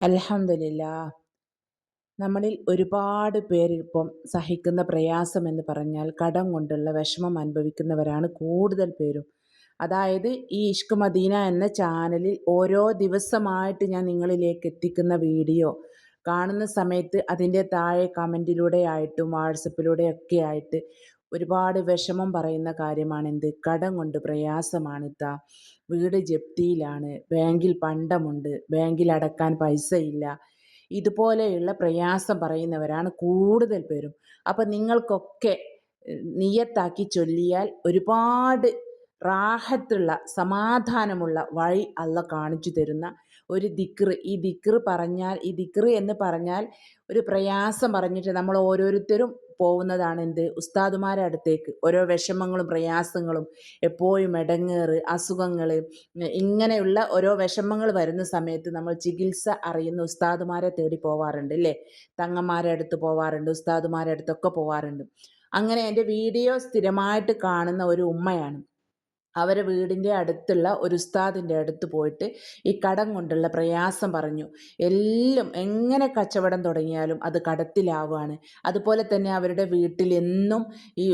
അൽഹംദുലില്ല നമ്മളിൽ ഒരുപാട് പേരിപ്പം സഹിക്കുന്ന പ്രയാസം എന്ന് പറഞ്ഞാൽ കടം കൊണ്ടുള്ള വിഷമം അനുഭവിക്കുന്നവരാണ് കൂടുതൽ പേരും. അതായത് ഈ ഇഷ്ക് മദീന എന്ന ചാനലിൽ ഓരോ ദിവസമായിട്ട് ഞാൻ നിങ്ങളിലേക്ക് എത്തിക്കുന്ന വീഡിയോ കാണുന്ന സമയത്ത് അതിന്റെ താഴെ കമന്റിലൂടെ ആയിട്ടും വാട്സപ്പിലൂടെയൊക്കെ ആയിട്ട് ഒരുപാട് വിഷമം പറയുന്ന കാര്യമാണ് എന്ത് കടം കൊണ്ട് പ്രയാസമാണിത്ത വീട് ജപ്തിയിലാണ്. ബാങ്കിൽ പണ്ടമുണ്ട്. ബാങ്കിൽ അടക്കാൻ പൈസയില്ല. ഇതുപോലെയുള്ള പ്രയാസം പറയുന്നവരാണ് കൂടുതൽ പേരും. അപ്പം നിങ്ങൾക്കൊക്കെ നിയത്താക്കി ചൊല്ലിയാൽ ഒരുപാട് റാഹത്തുള്ള സമാധാനമുള്ള വഴി അല്ല കാണിച്ചു തരുന്ന ഒരു ദിക്റ്. ഈ ദിക്റ് പറഞ്ഞാൽ ഈ ദിക്റ് എന്ന് പറഞ്ഞാൽ ഒരു പ്രയാസം പറഞ്ഞിട്ട് നമ്മൾ ഓരോരുത്തരും പോകുന്നതാണ് എന്ത് ഉസ്താദുമാരുടെ അടുത്തേക്ക് ഓരോ വിഷമങ്ങളും പ്രയാസങ്ങളും എപ്പോഴും ഇടങ്ങേറ് അസുഖങ്ങൾ ഇങ്ങനെയുള്ള ഓരോ വിഷമങ്ങൾ വരുന്ന സമയത്ത് നമ്മൾ ചികിത്സ അറിയുന്ന ഉസ്താദുമാരെ തേടി പോവാറുണ്ട് അല്ലേ? തങ്ങന്മാരുടെ അടുത്ത് പോവാറുണ്ട് ഉസ്താദുമാരെ അടുത്തൊക്കെ പോവാറുണ്ട്. അങ്ങനെ എന്റെ വീഡിയോ സ്ഥിരമായിട്ട് കാണുന്ന ഒരു ഉമ്മയാണ്. അവരെ വീടിന്റെ അടുത്തുള്ള ഒരു ഉസ്താദിന്റെ അടുത്ത് പോയിട്ട് ഈ കടം കൊണ്ടുള്ള പ്രയാസം പറഞ്ഞു. എല്ലാം എങ്ങനെ കച്ചവടം തുടങ്ങിയാലും അത് കടത്തിലാവുകയാണ്. അതുപോലെ തന്നെ അവരുടെ വീട്ടിൽ എന്നും ഈ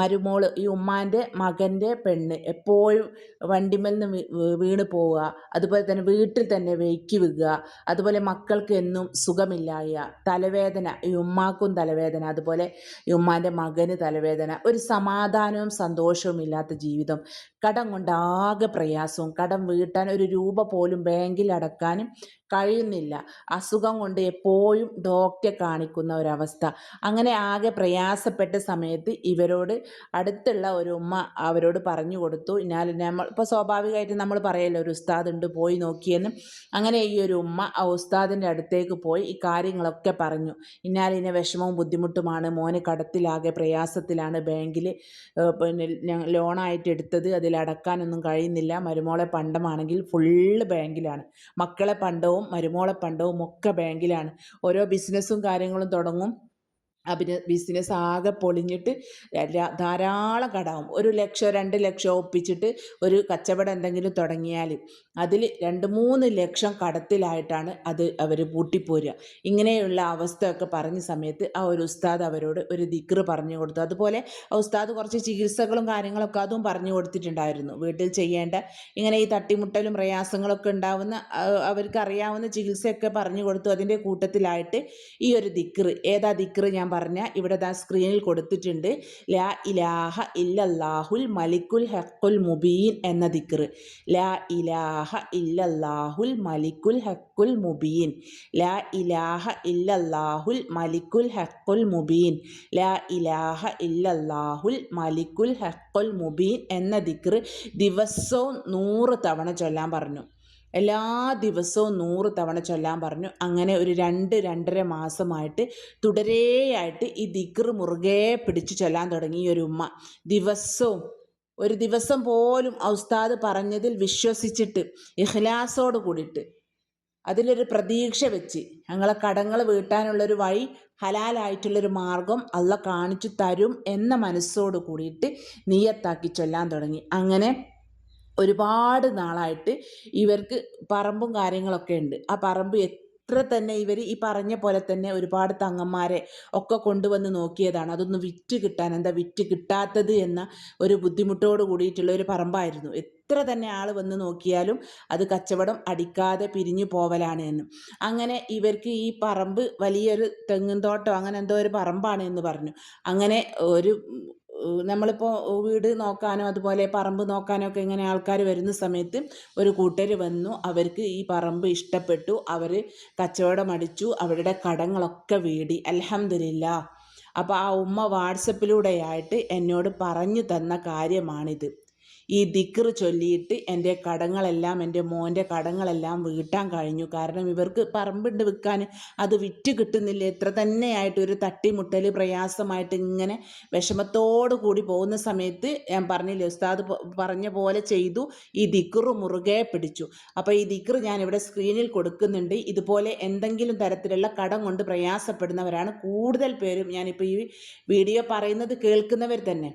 മരുമോൾ ഈ ഉമ്മാന്റെ മകന്റെ പെണ്ണ് എപ്പോഴും വണ്ടിമേൽ നിന്ന് വീണ് പോവുക. അതുപോലെ തന്നെ വീട്ടിൽ തന്നെ വെയ്ക്കി വിൽക്കുക അതുപോലെ മക്കൾക്ക് എന്നും സുഖമില്ലായ തലവേദന ഈ ഉമ്മാക്കും തലവേദന അതുപോലെ ഈ ഉമ്മാന്റെ മകന് തലവേദന ഒരു സമാധാനവും സന്തോഷവും ഇല്ലാത്ത ജീവിതം. കടം കൊണ്ട് ആകെ പ്രയാസവും. കടം വീട്ടാൻ ഒരു രൂപ പോലും ബാങ്കിൽ അടക്കാനും കഴിയുന്നില്ല. അസുഖം കൊണ്ട് എപ്പോഴും ഡോക്ടറെ കാണിക്കുന്ന ഒരവസ്ഥ. അങ്ങനെ ആകെ പ്രയാസപ്പെട്ട സമയത്ത് ഇവരോട് അടുത്തുള്ള ഒരു ഉമ്മ അവരോട് പറഞ്ഞു കൊടുത്തു. എന്നാൽ നമ്മൾ ഇപ്പോൾ സ്വാഭാവികമായിട്ട് നമ്മൾ പറയല്ലോ ഒരു ഉസ്താദ് ഉണ്ട് പോയി നോക്കിയെന്ന്. അങ്ങനെ ഈ ഒരു ഉമ്മ ആ ഉസ്താദിന്റെ അടുത്തേക്ക് പോയി ഈ കാര്യങ്ങളൊക്കെ പറഞ്ഞു. ഇന്നാലിനെ വിഷമവും ബുദ്ധിമുട്ടുമാണ്. മോന് കടത്തിലാകെ പ്രയാസത്തിലാണ് ബാങ്കിൽ. പിന്നെ ലോണായിട്ട് എടുത്തത് അതിൽ അടക്കാനൊന്നും കഴിയുന്നില്ല. മരുമോളെ പണ്ടമാണെങ്കിൽ ഫുള്ള് ബാങ്കിലാണ്. മക്കളെ പണ്ടവും മരുമോളെ പണ്ടവും ഒക്കെ ബാങ്കിലാണ്. ഓരോ ബിസിനസ്സും കാര്യങ്ങളും തുടങ്ങും. ആ ബിസിനസ് ആകെ പൊളിഞ്ഞിട്ട് ധാരാളം കടാവും ഒരു ലക്ഷം രണ്ട് ലക്ഷം ഒപ്പിച്ചിട്ട് ഒരു കച്ചവടം എന്തെങ്കിലും തുടങ്ങിയാൽ അതിൽ രണ്ട് മൂന്ന് ലക്ഷം കടത്തിലായിട്ടാണ് അത് അവർ പൂട്ടിപ്പോരുക. ഇങ്ങനെയുള്ള അവസ്ഥയൊക്കെ പറഞ്ഞ സമയത്ത് ആ ഒരു ഉസ്താദ് അവരോട് ഒരു ദിക്റ് പറഞ്ഞു കൊടുത്തു. അതുപോലെ ആ ഉസ്താദ് കുറച്ച് ചികിത്സകളും കാര്യങ്ങളൊക്കെ അതും പറഞ്ഞു കൊടുത്തിട്ടുണ്ടായിരുന്നു. വീട്ടിൽ ചെയ്യേണ്ട ഇങ്ങനെ ഈ തട്ടിമുട്ടലും പ്രയാസങ്ങളൊക്കെ ഉണ്ടാവുന്ന അവർക്ക് അറിയാവുന്ന ചികിത്സയൊക്കെ പറഞ്ഞു കൊടുത്തു. അതിന്റെ കൂട്ടത്തിലായിട്ട് ഈ ഒരു ദിക്റ് ഏതാ ദിക്റ് ഞാൻ പറഞ്ഞ ഇവിടെ ദാ സ്ക്രീനിൽ കൊടുത്തിട്ടുണ്ട്. ലാ ഇലാഹ ഇല്ലല്ലാഹുൽ മലിക്കുൽ ഹക്കുൽ മുബീൻ എന്ന ദിക്ർ ലാ ഇലാഹ ഇല്ലല്ലാഹുൽ മലിക്കുൽ ഹക്കുൽ മുബീൻ. ലാ ഇലാഹ ഇല്ലല്ലാഹുൽ മലിക്കുൽ ഹക്കുൽ മുബീൻ. ലാ ഇലാഹ ഇല്ലല്ലാഹുൽ മലിക്കുൽ ഹക്കുൽ മുബീൻ എന്ന ദിക്ർ ദിവസവും നൂറ് തവണ ചൊല്ലാൻ പറഞ്ഞു. എല്ലാ ദിവസവും നൂറ് തവണ ചൊല്ലാൻ പറഞ്ഞു. അങ്ങനെ ഒരു രണ്ട് രണ്ടര മാസമായിട്ട് തുടരെയായിട്ട് ഈ ദിക്ർ മുറുകെ പിടിച്ചു ചൊല്ലാൻ തുടങ്ങി ഒരു ഉമ്മ. ദിവസവും ഒരു ദിവസം പോലും ഔസ്താദ് പറഞ്ഞതിൽ വിശ്വസിച്ചിട്ട് ഇഖ്ലാസോട് കൂടിയിട്ട് അതിലൊരു പ്രതീക്ഷ വെച്ച് ഞങ്ങളെ കടങ്ങൾ വീട്ടാനുള്ളൊരു വഴി ഹലാലായിട്ടുള്ളൊരു മാർഗം അല്ല കാണിച്ചു തരും എന്ന മനസ്സോട് കൂടിയിട്ട് നീയത്താക്കി ചൊല്ലാൻ തുടങ്ങി. അങ്ങനെ ഒരുപാട് നാളായിട്ട് ഇവർക്ക് പറമ്പും കാര്യങ്ങളൊക്കെ ഉണ്ട്. ആ പറമ്പ് എത്ര തന്നെ ഇവർ ഈ പറഞ്ഞ പോലെ തന്നെ ഒരുപാട് തങ്ങന്മാരെ ഒക്കെ കൊണ്ടുവന്ന് നോക്കിയതാണ്. അതൊന്ന് വിറ്റ് കിട്ടാൻ എന്താ വിറ്റ് കിട്ടാത്തത് എന്ന ഒരു ബുദ്ധിമുട്ടോട് കൂടിയിട്ടുള്ള ഒരു പറമ്പായിരുന്നു. എത്ര തന്നെ ആൾ വന്ന് നോക്കിയാലും അത് കച്ചവടം അടിക്കാതെ പിരിഞ്ഞു പോവലാണ് എന്ന്. അങ്ങനെ ഇവർക്ക് ഈ പറമ്പ് വലിയൊരു തെങ്ങും തോട്ടം അങ്ങനെ എന്തോ ഒരു പറമ്പാണ് എന്ന് പറഞ്ഞു. അങ്ങനെ ഒരു നമ്മളിപ്പോൾ വീട് നോക്കാനോ അതുപോലെ പറമ്പ് നോക്കാനോ ഒക്കെ ഇങ്ങനെ ആൾക്കാർ വരുന്ന സമയത്ത് ഒരു കൂട്ടർ വന്നു. അവർക്ക് ഈ പറമ്പ് ഇഷ്ടപ്പെട്ടു. അവർ കച്ചവടം അടിച്ചു. അവരുടെ കടങ്ങളൊക്കെ വീടി. അലഹമില്ല അപ്പോൾ ആ ഉമ്മ വാട്സപ്പിലൂടെയായിട്ട് എന്നോട് പറഞ്ഞു തന്ന കാര്യമാണിത്. ഈ ദിക്കറ് ചൊല്ലിയിട്ട് എന്റെ കടങ്ങളെല്ലാം എന്റെ മോന്റെ കടങ്ങളെല്ലാം വീട്ടാൻ കഴിഞ്ഞു. കാരണം ഇവർക്ക് പറമ്പുണ്ട് വിൽക്കാൻ അത് വിറ്റ് കിട്ടുന്നില്ല. എത്ര തന്നെയായിട്ട് ഒരു തട്ടിമുട്ടൽ പ്രയാസമായിട്ട് ഇങ്ങനെ വിഷമത്തോടു കൂടി പോകുന്ന സമയത്ത് ഞാൻ പറഞ്ഞില്ലേ ഉസ്താദ് പറഞ്ഞ പോലെ ചെയ്തു. ഈ ദിക്കറ് മുറുകെ പിടിച്ചു. അപ്പോൾ ഈ ദിക്കറ് ഞാൻ ഇവിടെ സ്ക്രീനിൽ കൊടുക്കുന്നുണ്ട്. ഇതുപോലെ എന്തെങ്കിലും തരത്തിലുള്ള കടം കൊണ്ട് പ്രയാസപ്പെടുന്നവരാണ് കൂടുതൽ പേരും. ഞാനിപ്പോൾ ഈ വീഡിയോ പറയുന്നത് കേൾക്കുന്നവർ തന്നെ.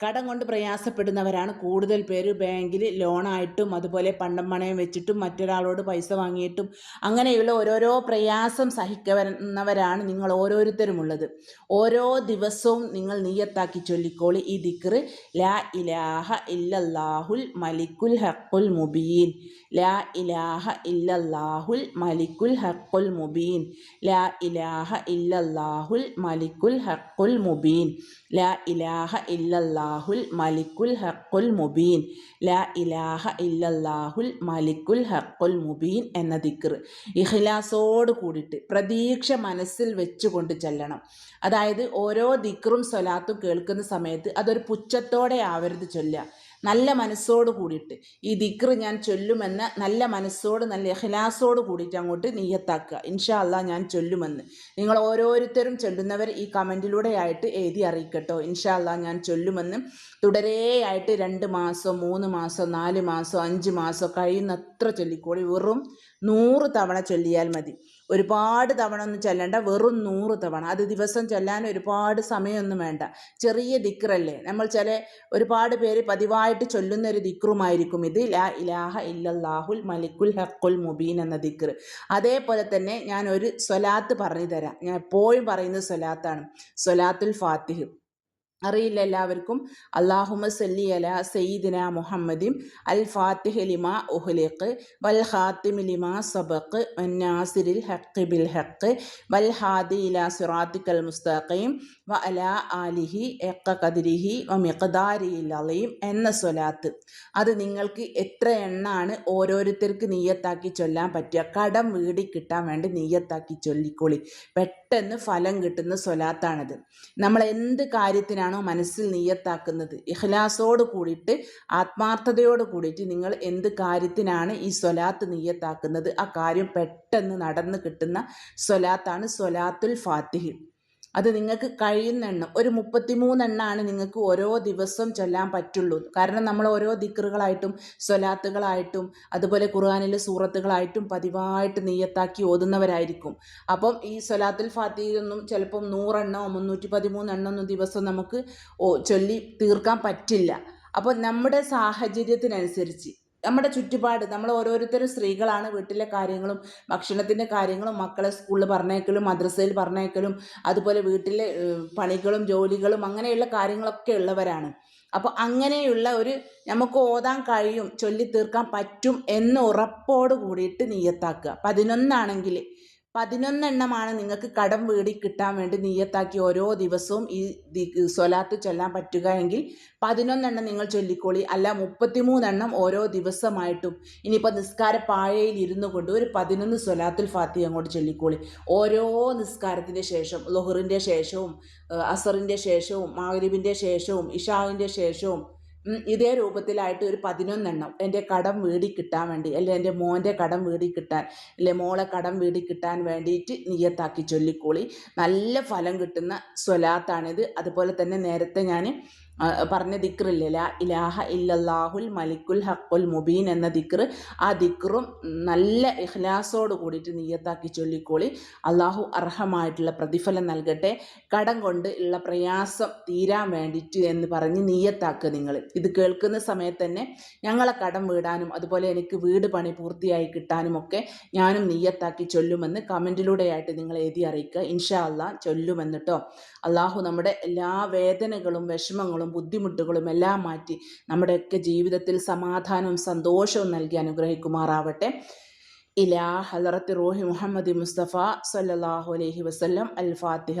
കടം കൊണ്ട് പ്രയാസപ്പെടുന്നവരാണ് കൂടുതൽ പേര് ബാങ്കിൽ ലോണായിട്ടും അതുപോലെ പണ്ടം പണയം വെച്ചിട്ടും മറ്റൊരാളോട് പൈസ വാങ്ങിയിട്ടും അങ്ങനെയുള്ള ഓരോരോ പ്രയാസം സഹിക്കുന്നവരാണ് നിങ്ങൾ ഓരോരുത്തരുമുള്ളത്. ഓരോ ദിവസവും നിങ്ങൾ നീയത്താക്കി ചൊല്ലിക്കോളി. ഈ ദിക്റ് ലാ ഇലാഹ ഇല്ലല്ലാഹുൽ മലിക്കുൽ ഹക്കുൽ മുബീൻ. ലാ ഇലാഹ ഇല്ലല്ലാഹുൽ മലിക്കുൽ ഹക്കുൽ മുബീൻ. ലാ ഇലാഹ ഇല്ലല്ലാഹുൽ മലിക്കുൽ ഹക്കുൽ മുബീൻ. ലാ ഇലാഹ ഇല്ലല്ലാഹുൽ മലിക്കുൽ ഹക്കുൽ മുബീൻ. ലാ ഇലാഹ ഇല്ലല്ലാഹുൽ മലിക്കുൽ ഹക്കുൽ മുബീൻ എന്ന ദിക്കർ ഇഖ്ലാസോട് കൂടിയിട്ട് പ്രതീക്ഷ മനസ്സിൽ വെച്ചുകൊണ്ട് ചെല്ലണം. അതായത് ഓരോ ദിക്റും സ്വലാത്തും കേൾക്കുന്ന സമയത്ത് അതൊരു പുച്ഛത്തോടെ ആവരുത് ചൊല്ലുക. നല്ല മനസ്സോട് കൂടിയിട്ട്. ഈ ദിക്ർ ഞാൻ ചൊല്ലുമെന്ന് നല്ല മനസ്സോട് നല്ല എഹ്ലാസോട് കൂടിയിട്ട് അങ്ങോട്ട് നീയത്താക്കുക. ഇൻഷാ അല്ലാ ഞാൻ ചൊല്ലുമെന്ന്. നിങ്ങൾ ഓരോരുത്തരും ചൊല്ലുന്നവർ ഈ കമന്റിലൂടെ ആയിട്ട് എഴുതി അറിയിക്കട്ടോ. ഇൻഷാ അല്ലാ ഞാൻ ചൊല്ലുമെന്ന്. തുടരെയായിട്ട് രണ്ട് മാസം മൂന്ന് മാസം നാല് മാസം അഞ്ച് മാസം കഴിയുന്നത്ര ചൊല്ലിക്കോളി. വെറും നൂറ് തവണ ചൊല്ലിയാൽ മതി. ഒരുപാട് തവണ ഒന്നും ചെല്ലണ്ട വെറും നൂറ് തവണ. അത് ദിവസം ചെല്ലാൻ ഒരുപാട് സമയമൊന്നും വേണ്ട. ചെറിയ ദിക്റല്ലേ? നമ്മൾ ചില ഒരുപാട് പേര് പതിവായിട്ട് ചൊല്ലുന്ന ഒരു ദിക്റുമായിരിക്കും. ഇത് ലാ ഇലാഹ ഇല്ലല്ലാഹുൽ മലിക്കുൽ ഹക്കുൽ മുബീൻ എന്ന ദിക്ർ അതേപോലെ തന്നെ ഞാൻ ഒരു സ്വലാത്ത് പറഞ്ഞു തരാം ഞാൻ എപ്പോഴും പറയുന്നത് സ്വലാത്താണ്. സ്വലാത്തുൽ ഫാത്തിഹ്. അറിയില്ല എല്ലാവർക്കും. അള്ളാഹുമ സല്ലി അല സയ്യിദിന മുഹമ്മദിം അൽ ഫാത്തിഹ് ലിമ ഉഹ്ലിഖ് വൽ ഖാത്തിം ലിമ സബഖ് നാസിരിൽ ഹഖ് ബിൽ ഹഖ് വൽ ഹാദി ഇല സിറാത്തിക്കൽ മുസ്തഖീം വ അല ആലിഹി എക്ക കതിരിഹി വ മിഖദാരി അലീം എന്ന സ്വലാത്ത്. അത് നിങ്ങൾക്ക് എത്ര എണ്ണാണ് ഓരോരുത്തർക്ക് നീയത്താക്കി ചൊല്ലാൻ പറ്റുക? കടം വീടി കിട്ടാൻ വേണ്ടി നീയത്താക്കി ചൊല്ലിക്കൊളി. പെട്ടെന്ന് ഫലം കിട്ടുന്ന സ്വലാത്താണിത്. നമ്മൾ എന്ത് കാര്യത്തിനാണോ മനസ്സിൽ നീയത്താക്കുന്നത്? ഇഖ്ലാസോട് കൂടിയിട്ട് ആത്മാർത്ഥതയോട് കൂടിയിട്ട് നിങ്ങൾ എന്ത് കാര്യത്തിനാണ് ഈ സ്വലാത്ത് നീയത്താക്കുന്നത്? ആ കാര്യം പെട്ടെന്ന് നടന്ന് കിട്ടുന്ന സ്വലാത്താണ് സ്വലാത്തുൽ ഫാത്തിഹ്. അത് നിങ്ങൾക്ക് കഴിയുന്ന എണ്ണം ഒരു മുപ്പത്തിമൂന്നെണ്ണമാണ് നിങ്ങൾക്ക് ഓരോ ദിവസം ചൊല്ലാൻ പറ്റുള്ളൂ. കാരണം നമ്മൾ ഓരോ ദിക്കറുകളായിട്ടും സ്വലാത്തുകളായിട്ടും അതുപോലെ ഖുർആാനിലെ സൂറത്തുകളായിട്ടും പതിവായിട്ട് നെയ്യത്താക്കി ഓതുന്നവരായിരിക്കും. അപ്പം ഈ സ്വലാത്തുൽ ഫാത്തിയൊന്നും ചിലപ്പം നൂറെണ്ണോ മുന്നൂറ്റി പതിമൂന്നെണ്ണമൊന്നും ദിവസം നമുക്ക് ചൊല്ലി തീർക്കാൻ പറ്റില്ല. അപ്പോൾ നമ്മുടെ സാഹചര്യത്തിനനുസരിച്ച് നമ്മുടെ ചുറ്റുപാട് നമ്മൾ ഓരോരുത്തരും സ്ത്രീകളാണ് വീട്ടിലെ കാര്യങ്ങളും ഭക്ഷണത്തിന്റെ കാര്യങ്ങളും മക്കളെ സ്കൂളിൽ പറഞ്ഞേക്കലും മദ്രസയിൽ പറഞ്ഞേക്കലും അതുപോലെ വീട്ടിലെ പണികളും ജോലികളും അങ്ങനെയുള്ള കാര്യങ്ങളൊക്കെ ഉള്ളവരാണ്. അപ്പോൾ അങ്ങനെയുള്ള ഒരു നമുക്ക് ഓതാൻ കഴിയും ചൊല്ലി തീർക്കാൻ പറ്റും എന്ന് ഉറപ്പോട് കൂടിയിട്ട് നീയത്താക്കുക പതിനൊന്നാണെങ്കിൽ പതിനൊന്നെണ്ണമാണ് നിങ്ങൾക്ക് കടം വീടി കിട്ടാൻ വേണ്ടി നീയത്താക്കി ഓരോ ദിവസവും ഈ സ്വലാത്ത് ചൊല്ലാൻ പറ്റുക എങ്കിൽ പതിനൊന്നെണ്ണം നിങ്ങൾ ചൊല്ലിക്കോളി. അല്ല മുപ്പത്തിമൂന്നെണ്ണം ഓരോ ദിവസമായിട്ടും. ഇനിയിപ്പോൾ നിസ്കാര പാഴയിൽ ഇരുന്നു കൊണ്ട് ഒരു പതിനൊന്ന് സ്വലാത്തുൽ ഫാത്തി അങ്ങോട്ട് ചൊല്ലിക്കോളി. ഓരോ നിസ്കാരത്തിന്റെ ശേഷം ലൊഹറിന്റെ ശേഷവും അസറിന്റെ ശേഷവും മാഗ്രിബിന്റെ ശേഷവും ഇഷാവിന്റെ ശേഷവും ഇതേ രൂപത്തിലായിട്ട് ഒരു പതിനൊന്നെണ്ണം എന്റെ കടം വീടി കിട്ടാൻ വേണ്ടി അല്ലെ എന്റെ മോന്റെ കടം വീടി കിട്ടാൻ അല്ലെ മോളെ കടം വീടി കിട്ടാൻ വേണ്ടിയിട്ട് നീയത്താക്കി ചൊല്ലിക്കോളി. നല്ല ഫലം കിട്ടുന്ന സ്വലാത്താണിത്. അതുപോലെ തന്നെ നേരത്തെ ഞാൻ പറഞ്ഞ ദിക്റില്ലേ ലാ ഇലാഹ ഇല്ലല്ലാഹുൽ മലിക്കുൽ ഹക്കുൽ മുബീൻ എന്ന ദിക്ർ ആ ദിക്റും നല്ല ഇഖ്ലാസോട് കൂടിയിട്ട് നീയത്താക്കി ചൊല്ലിക്കോളി. അള്ളാഹു അർഹമായിട്ടുള്ള പ്രതിഫലം നൽകട്ടെ. കടം കൊണ്ട് ഉള്ള പ്രയാസം തീരാൻ വേണ്ടിയിട്ട് എന്ന് പറഞ്ഞ് നീയത്താക്കുക നിങ്ങൾ. ഇത് കേൾക്കുന്ന സമയത്ത് തന്നെ ഞങ്ങളെ കടം വീടാനും അതുപോലെ എനിക്ക് വീട് പണി പൂർത്തിയായി കിട്ടാനും ഒക്കെ ഞാനും നീയത്താക്കി ചൊല്ലുമെന്ന് കമന്റിലൂടെയായിട്ട് നിങ്ങൾ എഴുതി അറിയിക്കുക. ഇൻഷാ അള്ളാഹ് ചൊല്ലുമെന്നിട്ടോ അള്ളാഹു നമ്മുടെ എല്ലാ വേദനകളും വിഷമങ്ങളും ബുദ്ധിമുട്ടുകളും എല്ലാം മാറ്റി നമ്മുടെയൊക്കെ ജീവിതത്തിൽ സമാധാനവും സന്തോഷവും നൽകി അനുഗ്രഹിക്കുമാറാവട്ടെ. ഇലാ ഹലറത്ത് റോഹി മുഹമ്മദ് മുസ്തഫ സല്ലാഹു അലൈഹി വസ്ലം അൽ ഫാത്തിഹ.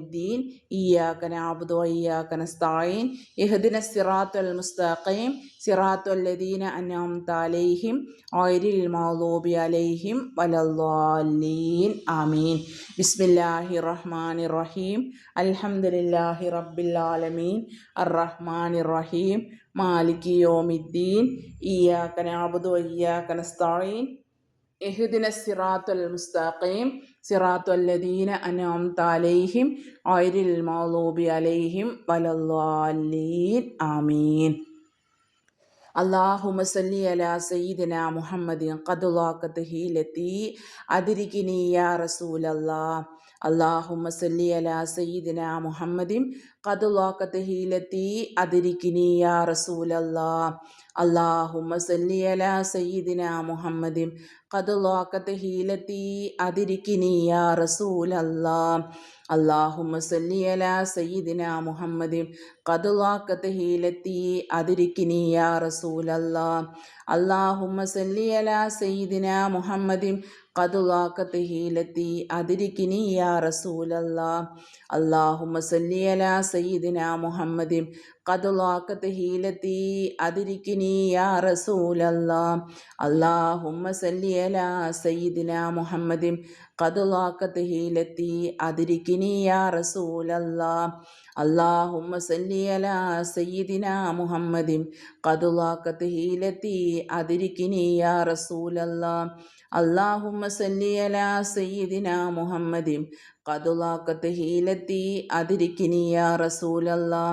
യൗമിദ്ദീൻ ഇയാക്കൻ ആബുദോ ഇയാക്കൻ സ്ഥായിൻ ഇഹദിന സിറാത്തുൽ മുസ്തഖീം സിറാത്തുൽ ലദീന അനാം താലൈഹിം ഓയിരിൽ മൗലൂബി അലൈഹിം വലല്ലാലീൻ ആമീൻ. ബിസ്മില്ലാഹി റഹ്മാൻ റഹീം അൽഹംദുലില്ലാഹി റബ്ബിൽ ആലമീൻ. അർറഹ്മാൻ റഹീം മാലിക് യോമിദ്ദീൻ. ഇയാക്കൻ ആബുദോ ഇയാക്കൻ സ്ഥായിൻ ഇഹുദിന സിറാത്തുൽ മുസ്തഖീം. സിറാത്തുല്ലദീന അല്ലദീന അനാം താലൈഹിം ഐരിൽ മൗലൂബി അലൈഹിം വലല്ലാലീൻ. ആമീൻ. അള്ളാഹുമ സല്ലി അലാ സയ്യിദിന മുഹമ്മദിൻ കതുലാക്കത്ത് ഹീലത്തി അതിരികിനി യാ റസൂലല്ലാ. അള്ളാഹുമ സല്ലി അലാ സയ്യിദിന മുഹമ്മദിൻ കതുലാക്കത്ത് ഹീലത്തി അതിരിക്കിനിയ റസൂലല്ലാ അള്ളാഹുമ സല്ലിയല സയ്യിദിന മുഹമ്മദിം കതുലാക്കത്ത് ഹീലത്തി അതിരിക്കിനിയ റസൂലല്ലാ അള്ളാഹുമ സല്ലിയല സയ്യിദിന മുഹമ്മദിം കതുലാക്കത്ത് ഹീലത്തി അതിരിക്കിനിയ റസൂലല്ലാ അള്ളാഹുമ സല്ലിയല സയ്യിദിന മുഹമ്മദിം കതുലാക്കത്ത് ഹീലത്തി അതിരിക്കിനിയ റസൂലല്ലാ അള്ളാഹുമ സല്ലിയല സയ്യിദിന മുഹമ്മദിം. കതുലാക്കത്ത് ഹീലത്തി അതിരിക്കിനി യാ റസൂലല്ലാ അള്ളാഹുമ്മ സല്ലിയല സയ്യിദിന മുഹമ്മദിം. കതുലാക്കത്ത് ഹീലത്തി അതിരിക്കിനി യാ റസൂലല്ലാ അള്ളാഹുമ്മ സല്ലിയല സയ്യിദിന മുഹമ്മദിം. കതുലാക്കത്ത് ഹീലത്തി അതിരിക്കിനി യാ റസൂലല്ലാ അള്ളാഹുമ്മ സല്ലിയല സയ്യിദിന മുഹമ്മദിം. കതുലാക്കത്ത് ഹീലത്തി അതിരിക്കിനിയ റസൂലല്ലാ.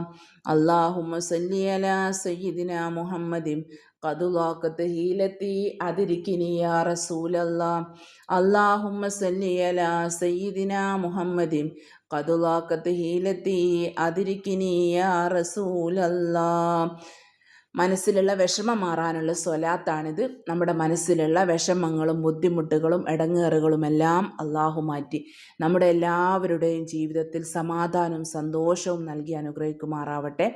അള്ളാഹുമ സല്ലിയല സയ്യിദിന മുഹമ്മദിം കതുലാക്കത്ത് ഹീലത്തി അതിരിക്കിനിയ റസൂലല്ലാ. അള്ളാഹുമ സല്ലിയല സയ്യിദിന മുഹമ്മദിം കതുലാക്കത്ത് ഹീലത്തി അതിരിക്കിനിയ റസൂലല്ലാ. മനസ്സിലുള്ള വിഷമം മാറാനുള്ള സ്വലാത്താണിത്. നമ്മുടെ മനസ്സിലുള്ള വിഷമങ്ങളും ബുദ്ധിമുട്ടുകളും ഇടങ്ങേറുകളുമെല്ലാം അള്ളാഹു മാറ്റി. നമ്മുടെ എല്ലാവരുടെയും ജീവിതത്തിൽ സമാധാനവും സന്തോഷവും നൽകി അനുഗ്രഹിക്കുമാറാവട്ടെ.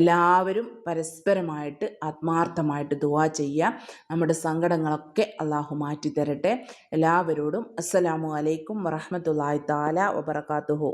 എല്ലാവരും പരസ്പരമായിട്ട് ആത്മാർത്ഥമായിട്ട് ദുവാ ചെയ്യുക. നമ്മുടെ സങ്കടങ്ങളൊക്കെ അള്ളാഹു മാറ്റി തരട്ടെ എല്ലാവരോടും അസ്സലാമു അലൈക്കും വറഹമത്തല്ലാഹി താല വബർക്കാത്തുഹു